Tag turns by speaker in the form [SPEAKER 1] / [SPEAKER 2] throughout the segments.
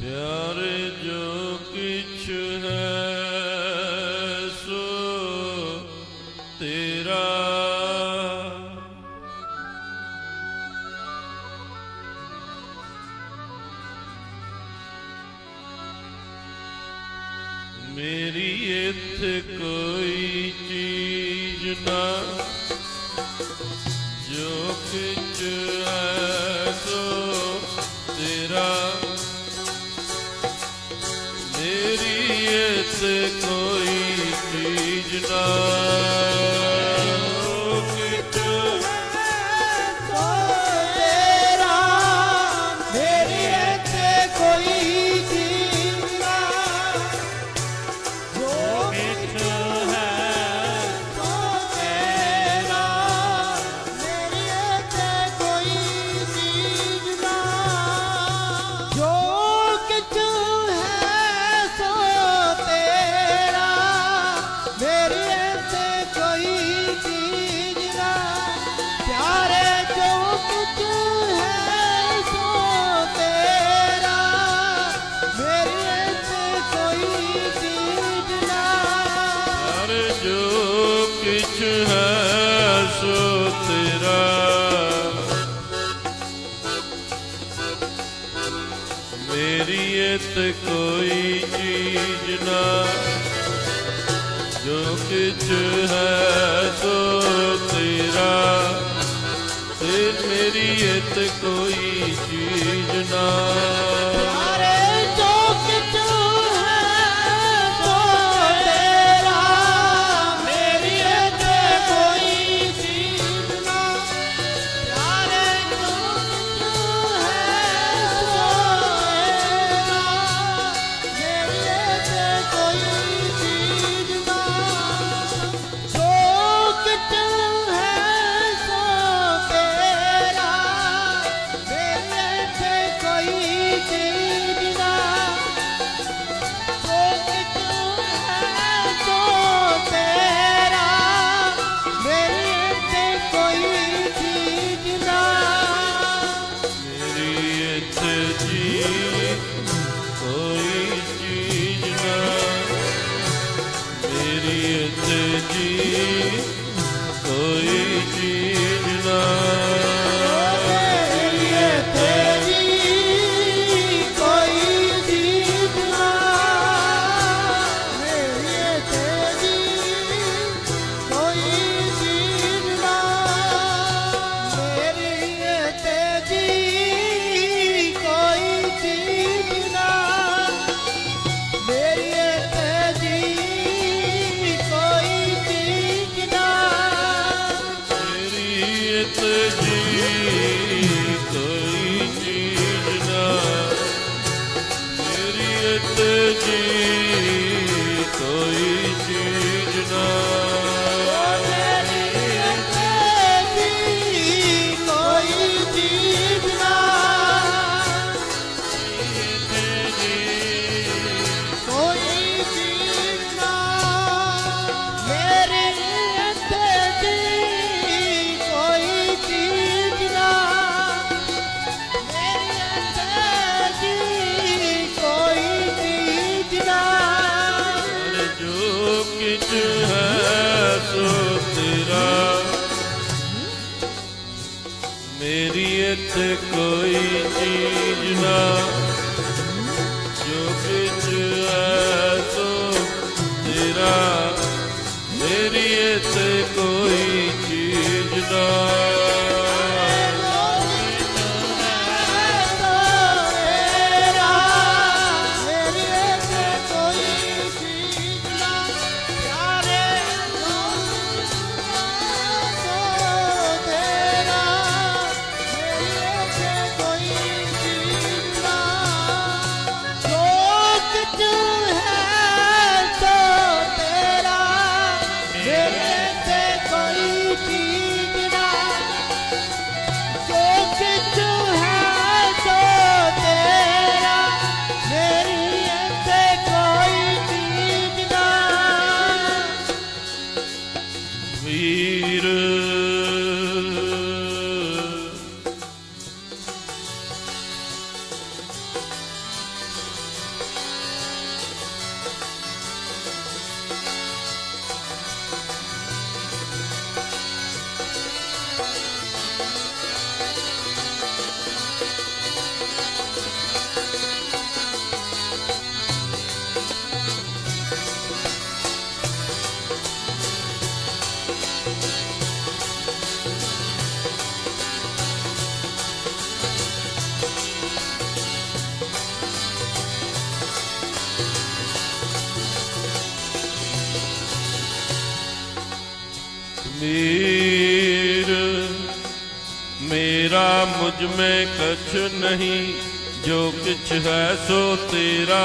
[SPEAKER 1] ਪਿਆਰੇ ਜੋ ਕਿਛ ਹੈ ਤੇਰਾ ਮੇਰੀ ਇੱਥੇ ਕੋਈ ਚੀਜ਼ ਨਾ ਜੋ ਤੇਰਾ ਕੋਈ ਚੀਜ਼ ਨਾ।
[SPEAKER 2] ਨਿਤ ਕੋਈ ਚੀਜ਼ ਨਾ। ਜੋ
[SPEAKER 3] ਕਿਛ ਹੈ
[SPEAKER 2] ਸੋ ਤੇਰਾ।
[SPEAKER 1] ਤੇ ਮੇਰੀ ਇਤ ਕੋਈ ਚੀਜ਼ ਨਾ।
[SPEAKER 2] Gee. ਕੋਈ ਚੀਜ਼ ਨਾ
[SPEAKER 1] ਮੁਝ ਮੈਂ ਕਛ ਨਹੀਂ ਜੋ ਕਿਛ ਹੈ ਸੋ ਤੇਰਾ।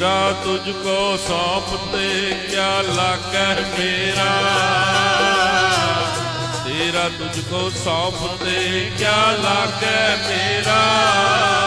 [SPEAKER 1] ਮੇਰਾ ਤੁਝ ਕੋ ਸੌਂਪਤੇ ਕਿਆ ਲਾਗੈ ਮੇਰਾ? ਤੇਰਾ ਤੁਝ ਕੋ ਸੌਂਪਤੇ ਕਿਆ ਲਾਗੈ ਮੇਰਾ?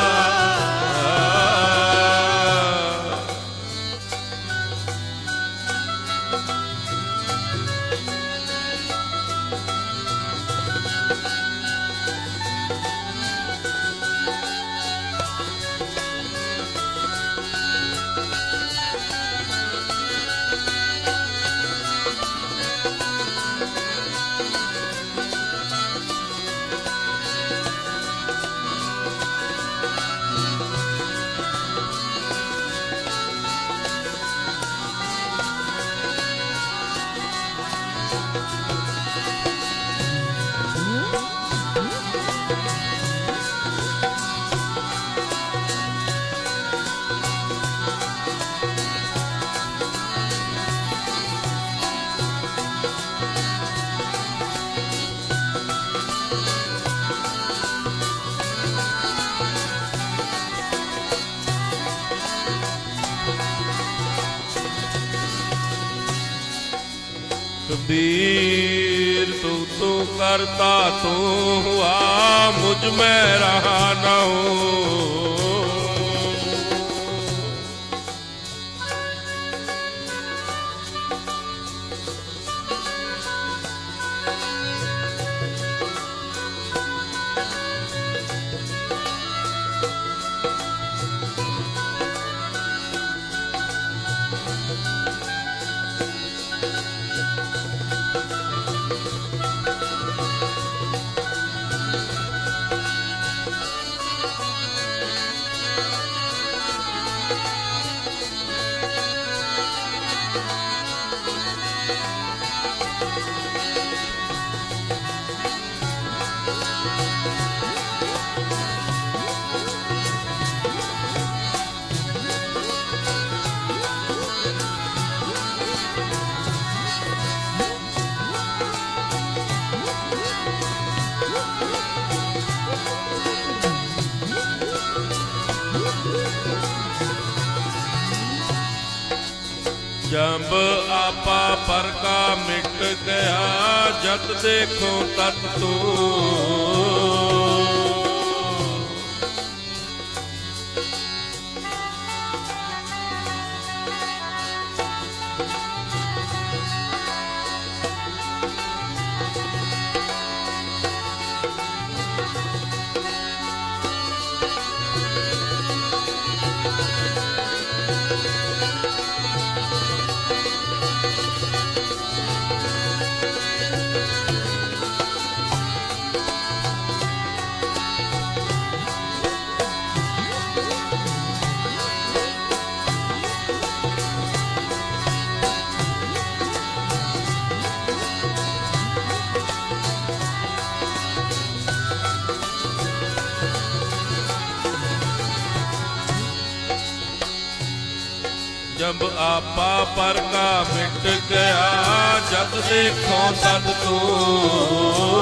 [SPEAKER 1] कबीर तू तो करता तू हुआ मुझ में रहा न हो Música ਜੰਬ ਆਪਾ ਪਰ ਕਾ ਮਿਟ ਗਿਆ ਜਦ ਦੇਖੋ ਤਤ ਤੂ। ਜਬ ਆਪਾ ਪਰ ਕਾ ਮਿਟ ਗਿਆ ਜਦ ਦੇਖੋ ਤਦ ਤੂੰ